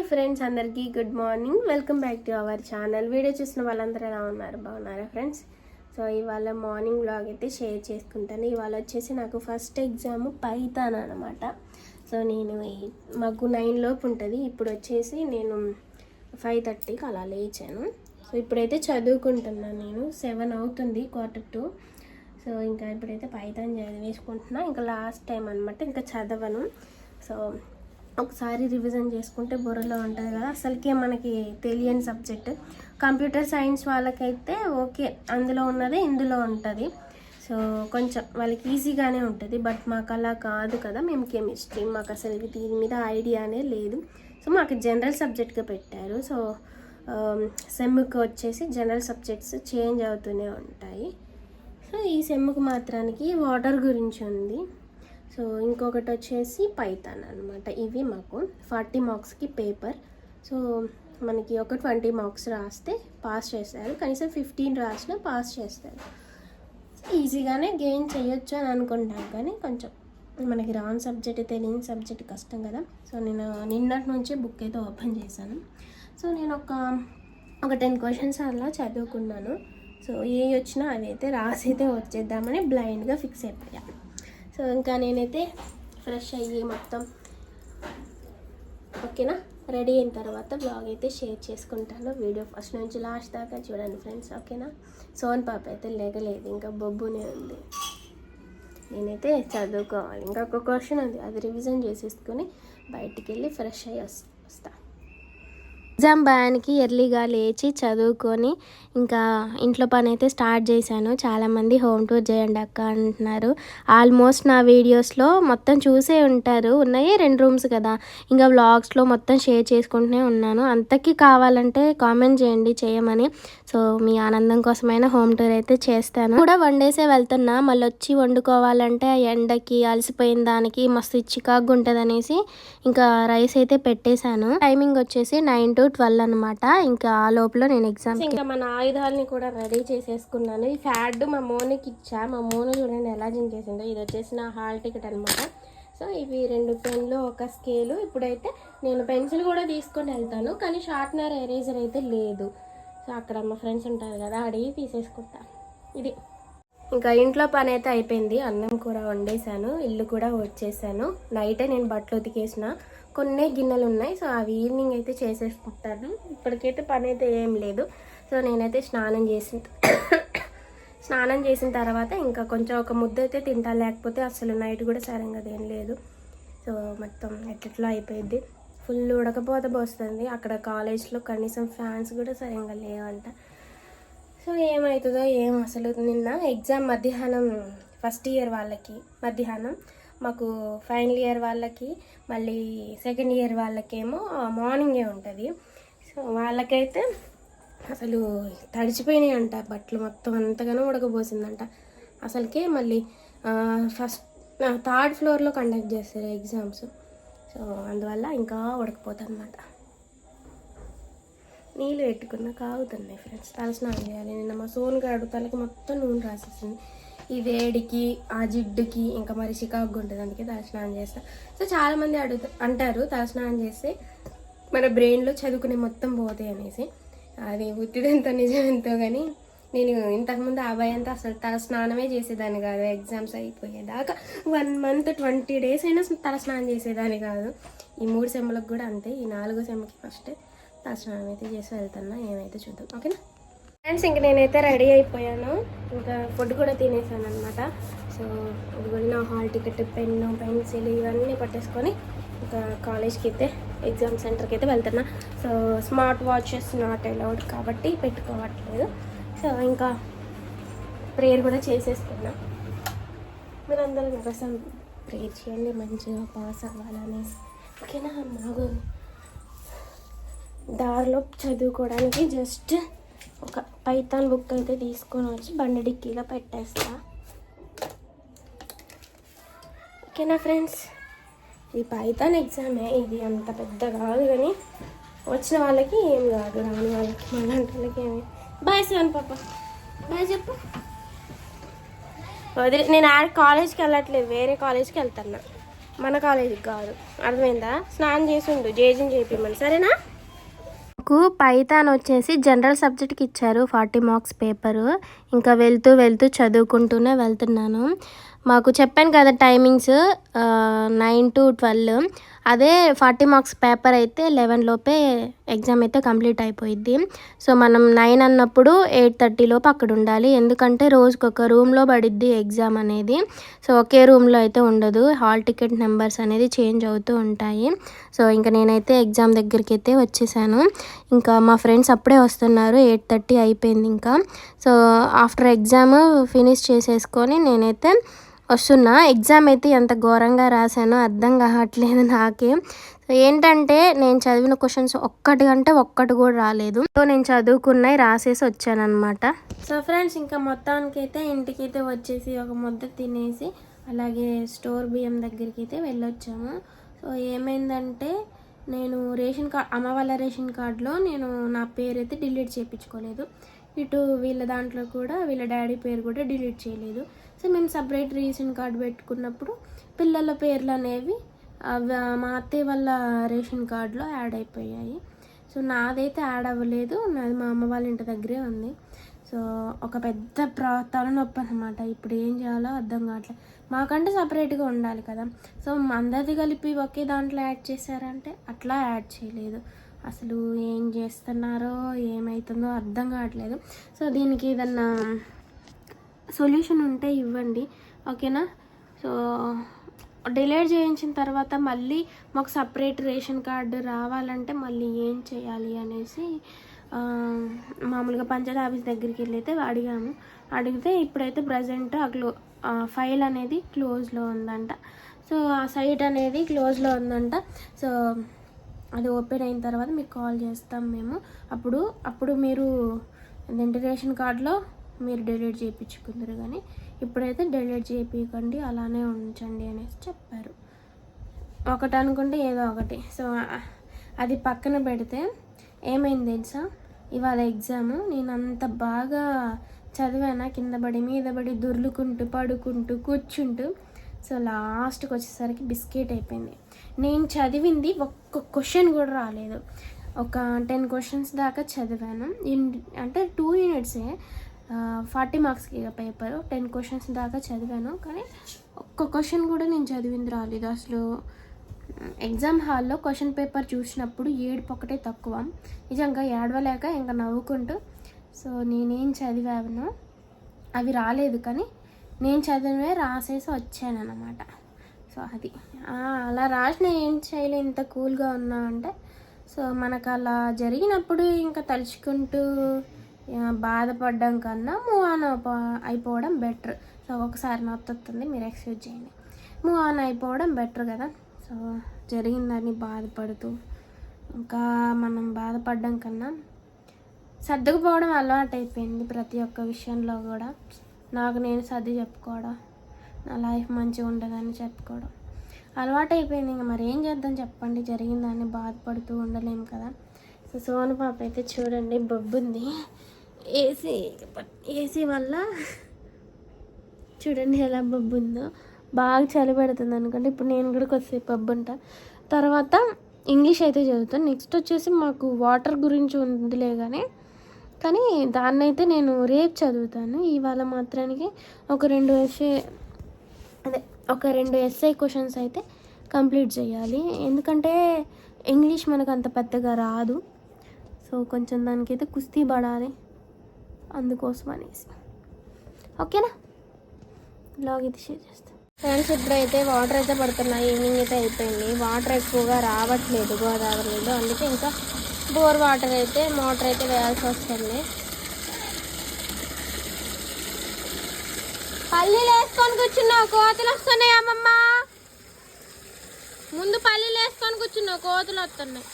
Hi friends అందరికీ good morning. Welcome back to our channel. Video చూసిన వాళ్ళందరూ ఎలా ఉన్నారు? బాగున్నారా ఫ్రెండ్స్? సో ఇవాళ మార్నింగ్ బ్లాగ్ అయితే షేర్ చేసుకుంటాను. ఇవాళ వచ్చేసి నాకు ఫస్ట్ ఎగ్జామ్ పైతాన్ అనమాట సో నేను మాకు నైన్ లోపు ఉంటుంది. ఇప్పుడు వచ్చేసి నేను ఫైవ్ థర్టీకి అలా లేచాను. సో ఇప్పుడైతే చదువుకుంటున్నాను నేను. సెవెన్ అవుతుంది క్వార్టర్ టూ. సో ఇంకా ఇప్పుడైతే పైతాన్ చదివేసుకుంటున్నా. ఇంకా లాస్ట్ టైం అనమాట ఇంకా చదవను. సో ఒకసారి రివిజన్ చేసుకుంటే బుర్రలో ఉంటుంది కదా. అసలుకే మనకి తెలియని సబ్జెక్ట్. కంప్యూటర్ సైన్స్ వాళ్ళకైతే ఓకే అందులో ఉన్నదే ఇందులో ఉంటుంది. సో కొంచెం వాళ్ళకి ఈజీగానే ఉంటుంది. బట్ మాకు అలా కాదు కదా మేము కెమిస్ట్రీ. మాకు అసలు దీని మీద ఐడియానే లేదు. సో మాకు జనరల్ సబ్జెక్ట్గా పెట్టారు. సో సెమ్కి వచ్చేసి జనరల్ సబ్జెక్ట్స్ చేంజ్ అవుతూనే ఉంటాయి. సో ఈ సెమ్కి మాత్రానికి వాటర్ గురించి ఉంది. సో ఇంకొకటి వచ్చేసి పైతాన్ అనమాట ఇవి మాకు ఫార్టీ మార్క్స్కి పేపర్. సో మనకి ఒక ట్వంటీ మార్క్స్ రాస్తే పాస్ చేస్తారు. కనీసం ఫిఫ్టీన్ రాసినా పాస్ చేస్తారు. ఈజీగానే గెయిన్ చేయొచ్చు అని అనుకుంటాం కానీ కొంచెం మనకి రాని సబ్జెక్ట్ తెలియని సబ్జెక్ట్ కష్టం కదా. సో నేను నిన్నటి నుంచే బుక్ అయితే ఓపెన్ చేశాను. సో నేను ఒక ఒక టెన్ క్వశ్చన్స్ అలా చదువుకున్నాను. సో ఏ వచ్చినా అవి అయితే రాసి అయితే వచ్చేద్దామని బ్లైండ్గా ఫిక్స్ అయిపోయాను సో ఇంకా నేనైతే ఫ్రెష్ అయ్యి మొత్తం ఓకేనా? రెడీ అయిన తర్వాత బ్లాగ్ అయితే షేర్ చేసుకుంటాను. వీడియో ఫస్ట్ నుంచి లాస్ట్ దాకా చూడండి ఫ్రెండ్స్ ఓకేనా? సోన్ పాప అయితే లేగలేదు ఇంకా బొబ్బునే ఉంది. నేనైతే చదువుకోవాలి. ఇంకా ఒక క్వశ్చన్ ఉంది అది రివిజన్ చేసేసుకొని బయటికి వెళ్ళి ఫ్రెష్ అయ్యి వస్తా. ఎగ్జామ్ భయానికి ఎర్లీగా లేచి చదువుకొని ఇంకా ఇంట్లో పని అయితే స్టార్ట్ చేశాను. చాలామంది హోమ్ టూర్ చేయండి అక్క అంటున్నారు. ఆల్మోస్ట్ నా వీడియోస్లో మొత్తం చూసే ఉంటారు. ఉన్నాయి రెండు రూమ్స్ కదా. ఇంకా వ్లాగ్స్లో మొత్తం షేర్ చేసుకుంటూనే ఉన్నాను. అంతకీ కావాలంటే కామెంట్ చేయండి చేయమని. సో మీ ఆనందం కోసమైనా హోమ్ టూర్ అయితే చేస్తాను. కూడా వన్ డేసే వెళ్తున్నా. మళ్ళీ వచ్చి వండుకోవాలంటే ఆ ఎండకి అలసిపోయిన దానికి మస్తు చికాకు ఉంటుందనేసి ఇంకా రైస్ అయితే పెట్టేశాను. టైమింగ్ వచ్చేసి నైన్ టు ట్వెల్వ్ అనమాట ఇంకా ఆ లోపల నేను ఎగ్జామ్ ఇంకా మన ఆయుధాలని కూడా రెడీ చేసేసుకున్నాను. ఈ ఫ్యాడ్ మా మోనికి ఇచ్చా. మా మోను చూడండి ఎలా జింకేసిందో. ఇది వచ్చేసి నా హాల్ టికెట్ అనమాట సో ఇవి రెండు పెన్లు ఒక స్కేలు. ఇప్పుడైతే నేను పెన్సిల్ కూడా తీసుకొని వెళ్తాను. కానీ షార్ప్నర్ ఎరేజర్ అయితే లేదు. సో అక్కడ మా ఫ్రెండ్స్ ఉంటారు కదా అడిగి తీసేసుకుంటా. ఇది. ఇంకా ఇంట్లో పని అయితే అయిపోయింది. అన్నం కూర వండేసాను ఇల్లు కూడా వచ్చేసాను. నైటే నేను బట్టలు ఉతికేసిన. కొన్ని గిన్నెలు ఉన్నాయి. సో అవి ఈవినింగ్ అయితే చేసేసుకుంటాను. ఇప్పటికైతే పని అయితే ఏం లేదు. సో నేనైతే స్నానం చేసిన స్నానం చేసిన తర్వాత ఇంకా కొంచెం ఒక ముద్ద అయితే తింటా. లేకపోతే అసలు నైట్ కూడా సరంగా ఏం లేదు సో మొత్తం ఎట్లా అయిపోయింది ఫుల్ ఉడకపోత పోస్తుంది. అక్కడ కాలేజ్లో కనీసం ఫ్యాన్స్ కూడా సరంగా లేవంట. సో ఏమవుతుందో ఏం అసలు నిన్న ఎగ్జామ్ మధ్యాహ్నం ఫస్ట్ ఇయర్ వాళ్ళకి మధ్యాహ్నం. మాకు ఫైనల్ ఇయర్ వాళ్ళకి మళ్ళీ సెకండ్ ఇయర్ వాళ్ళకేమో మార్నింగే ఉంటుంది. సో వాళ్ళకైతే అసలు తడిచిపోయినాయి అంట బట్టలు మొత్తం అంతగానో ఉడకబోసిందంట. అసలుకే మళ్ళీ ఫస్ట్ థర్డ్ ఫ్లోర్లో కండక్ట్ చేస్తారు ఎగ్జామ్స్. సో అందువల్ల ఇంకా ఉడకపోతుంది అనమాట నీళ్ళు పెట్టుకున్న కాగుతున్నాయి ఫ్రెండ్స్ తలస్నానం చేయాలి. నిన్న మా సోన్ గారు తలకి మొత్తం నూనె రాసేసింది. ఈ వేడికి ఆ జిడ్డుకి ఇంకా మరి చికాకు ఉంటుంది అందుకే తలస్నానం చేస్తా. సో చాలామంది అడుగుతా అంటారు తలస్నానం చేస్తే మన బ్రెయిన్లో చదువుకునే మొత్తం పోతాయి అనేసి. అది ఉత్తిదెంతో నిజమెంతో కానీ నేను ఇంతకుముందు ఆ భయంతో అసలు తల స్నానమే చేసేదాన్ని కాదు. ఎగ్జామ్స్ అయిపోయేదాకా వన్ మంత్ ట్వంటీ డేస్ అయినా తల స్నానం చేసేదాన్ని కాదు. ఈ మూడు సెమ్లకు కూడా అంతే ఈ నాలుగో సెమ్కి ఫస్ట్. తల స్నానం అయితే చేసి వెళ్తున్నా ఏమైతే చూద్దాం. ఓకేనా? ఫ్రెండ్స్ ఇంక నేనైతే రెడీ అయిపోయాను. ఇంకా ఫుడ్ కూడా తినేసాను అనమాట సో ఇది కూడా నా హాల్ టికెట్ పెన్ను పెన్సిల్ ఇవన్నీ పట్టేసుకొని ఇంకా కాలేజ్కి అయితే ఎగ్జామ్ సెంటర్కి అయితే వెళ్తున్నా. So smart watches not allowed కాబట్టి పెట్టుకోవట్లేదు. సో ఇంకా ప్రేయర్ కూడా చేసేస్తున్నా మీరందరూ కోసం ప్రేయర్ చేయండి మంచిగా పాస్ అవ్వాలనేసి. ఓకేనా మాకు దారిలో చదువుకోవడానికి జస్ట్ ఒక పైతాన్ బుక్ అయితే తీసుకొని వచ్చి బండి డిక్కీలో పెట్టేస్తా. ఓకేనా ఫ్రెండ్స్? ఈ పైతాన్ ఎగ్జామే ఇది అంత పెద్ద కాదు కానీ వచ్చిన వాళ్ళకి ఏం కాదు రాని వాళ్ళకి మళ్ళంటి వాళ్ళకి ఏమి. బాయ్ శివన్ పాప. బాయ్ చెప్పు. వదిలే నేను ఆ కాలేజ్కి వెళ్ళట్లేదు వేరే కాలేజ్కి వెళ్తున్నా. మన కాలేజీకి కాదు. అర్థమైందా? స్నానం చేసి ఉండు జేజీని చేపిమ్మని. సరేనా? నాకు పైథాన్ వచ్చేసి జనరల్ సబ్జెక్ట్కి ఇచ్చారు. ఫార్టీ మార్క్స్ పేపరు ఇంకా వెళ్తూ వెళ్తూ చదువుకుంటూనే వెళ్తున్నాను. మాకు చెప్పాను కదా టైమింగ్స్ నైన్ టు ట్వెల్వ్ అదే ఫార్టీ మార్క్స్ పేపర్ అయితే లెవెన్ లోపే ఎగ్జామ్ అయితే కంప్లీట్ అయిపోయిద్ది. సో మనం నైన్ అన్నప్పుడు ఎయిట్ థర్టీ లోపు అక్కడ ఉండాలి. ఎందుకంటే రోజుకి ఒక రూమ్లో పడిద్ది ఎగ్జామ్ అనేది. సో ఒకే రూమ్లో అయితే ఉండదు. హాల్ టికెట్ నెంబర్స్ అనేది చేంజ్ అవుతూ ఉంటాయి. సో ఇంకా నేనైతే ఎగ్జామ్ దగ్గరికి అయితే వచ్చేసాను. ఇంకా మా ఫ్రెండ్స్ అప్పుడే వస్తున్నారు. ఎయిట్ థర్టీ అయిపోయింది ఇంకా. సో ఆఫ్టర్ ఎగ్జామ్ ఫినిష్ చేసేసుకొని నేనైతే వస్తున్నా ఎగ్జామ్ అయితే ఎంత ఘోరంగా రాశానో అర్థం కావట్లేదు నాకే. ఏంటంటే నేను చదివిన క్వశ్చన్స్ ఒక్కటి కంటే ఒక్కటి కూడా రాలేదు. సో నేను చదువుకున్నాయి రాసేసి వచ్చానమాట సో ఫ్రెండ్స్ ఇంకా మొత్తానికి అయితే ఇంటికి అయితే వచ్చేసి ఒక ముద్ద తినేసి అలాగే స్టోర్ బియ్యం దగ్గరికి అయితే వెళ్ళొచ్చాము. సో ఏమైందంటే నేను రేషన్ కార్డ్ అమ్మ వాళ్ళ రేషన్ కార్డులో నేను నా పేరు అయితే డిలీట్ చేయించుకోలేదు. ఇటు వీళ్ళ దాంట్లో కూడా వీళ్ళ డాడీ పేరు కూడా డిలీట్ చేయలేదు. సో మేము సపరేట్ రేషన్ కార్డు పెట్టుకున్నప్పుడు పిల్లల పేర్లు అనేవి అవి మా అత్తయ్య వాళ్ళ రేషన్ కార్డులో యాడ్ అయిపోయాయి. సో నాదైతే యాడ్ అవ్వలేదు నాది మా అమ్మ వాళ్ళ ఇంటి దగ్గరే ఉంది. సో ఒక పెద్ద ప్రా తలనొప్పి అనమాట ఇప్పుడు ఏం చేయాలో అర్థం కావట్లేదు మాకంటే సపరేట్గా ఉండాలి కదా. సో అందరిది కలిపి ఒకే దాంట్లో యాడ్ చేశారంటే అట్లా యాడ్ చేయలేదు. అసలు ఏం చేస్తున్నారో ఏమవుతుందో అర్థం కావట్లేదు. సో దీనికి ఏదన్నా సొల్యూషన్ ఉంటే ఇవ్వండి ఓకేనా? సో డిలేట్ చేయించిన తర్వాత మళ్ళీ మాకు సపరేట్ రేషన్ కార్డు రావాలంటే మళ్ళీ ఏం చేయాలి అనేసి మామూలుగా పంచాయతీ ఆఫీస్ దగ్గరికి వెళ్ళి అయితే అడిగాము. అడిగితే ఇప్పుడైతే ప్రజెంట్ ఆ క్లో ఫైల్ అనేది క్లోజ్లో ఉందంట. సో ఆ సైట్ అనేది క్లోజ్లో ఉందంట. సో అది ఓపెన్ అయిన తర్వాత మీకు కాల్ చేస్తాం మేము. అప్పుడు అప్పుడు మీరు అదేంటి రేషన్ కార్డులో మీరు డెలీట్ చేయించుకుందరు కానీ ఇప్పుడైతే డెలీట్ చేయించకండి అలానే ఉంచండి అనేసి చెప్పారు. ఒకటి అనుకుంటే ఏదో ఒకటి. సో అది పక్కన పెడితే ఏమైంది తెలుసా? ఇవాళ ఎగ్జామ్ నేను అంత బాగా చదివానా కింద పడి మీద పడి దొర్లుకుంటూ పడుకుంటూ కూర్చుంటూ సో లాస్ట్కి వచ్చేసరికి బిస్కెట్ అయిపోయింది. నేను చదివింది ఒక్క క్వశ్చన్ కూడా రాలేదు. ఒక టెన్ క్వశ్చన్స్ దాకా చదివాను. ఇన్ అంటే టూ యూనిట్సే ఫార్టీ మార్క్స్కి పేపర్ టెన్ క్వశ్చన్స్ దాకా చదివాను. కానీ ఒక్క క్వశ్చన్ కూడా నేను చదివింది రాలేదు. అసలు ఎగ్జామ్ హాల్లో క్వశ్చన్ పేపర్ చూసినప్పుడు ఏడుపు ఒకటే తక్కువ. నిజంగా ఏడవలేక ఇంకా నవ్వుకుంటూ. సో నేనేం చదివాను? అవి రాలేదు కానీ నేను చదివినవే రాసేసి వచ్చానన్నమాట. సో అది. అలా రాసిన ఏం చేయలే. ఇంత కూల్గా ఉన్నా అంటే. సో మనకు అలా జరిగినప్పుడు ఇంకా తలుచుకుంటూ బాధపడడం కన్నా మూవ్ ఆన్ అయిపోవడం బెటర్ సో ఒకసారి నొత్తుంది మీరు ఎక్స్క్యూజ్ చేయండి. మూవ్ ఆన్ అయిపోవడం బెటర్ కదా? సో జరిగిందని బాధపడుతూ ఇంకా మనం బాధపడడం కన్నా సర్దుకుపోవడం అలవాటు అయిపోయింది ప్రతి ఒక్క విషయంలో కూడా. నాకు నేను సర్ది చెప్పుకోవడం నా లైఫ్ మంచిగా ఉండదని చెప్పుకోవడం. అలవాటు అయిపోయింది ఇంకా మరి ఏం చేద్దాం చెప్పండి. జరిగిందని బాధపడుతూ ఉండలేము కదా? సో సోను పాప అయితే చూడండి బొబ్బుంది. ఏసీ ఏసీ వల్ల చూడండి ఎలా బొబ్బుందో. బాగా చలి పెడుతుంది అనుకోండి ఇప్పుడు నేను కూడా కొద్దిసేపు బొబ్బు ఉంటా. తర్వాత ఇంగ్లీష్ అయితే చదువుతాను. నెక్స్ట్ వచ్చేసి మాకు వాటర్ గురించి ఉందిలే కానీ కానీ దాన్ని అయితే నేను రేపు చదువుతాను. ఇవాళ మాత్రానికి ఒక రెండు ఎస్ఏ అదే ఒక రెండు ఎస్ఐ క్వశ్చన్స్ అయితే కంప్లీట్ చేయాలి. ఎందుకంటే ఇంగ్లీష్ మనకు అంత పెద్దగా రాదు. సో కొంచెం దానికైతే కుస్తీ పడాలి. అందుకోసం అనేసి ఓకేనా? బ్లాగ్ అయితే షేర్ చేస్తాను ఫ్రెండ్స్ ఇప్పుడైతే వాటర్ అయితే పడుతున్నాయి. ఈవినింగ్ అయితే అయిపోయింది. వాటర్ ఎక్కువగా రావట్లేదు గోదావరిలో అందుకే ఇంకా బోర్ వాటర్ అయితే మోటార్ అయితే వేయాల్సి వస్తుంది. పల్లీలు వేసుకొని కూర్చున్నావు. కోతులు వస్తున్నాయి అమ్మమ్మ? ముందు పల్లీలు వేసుకొని కూర్చున్నావు. కోతులు వస్తున్నాయి.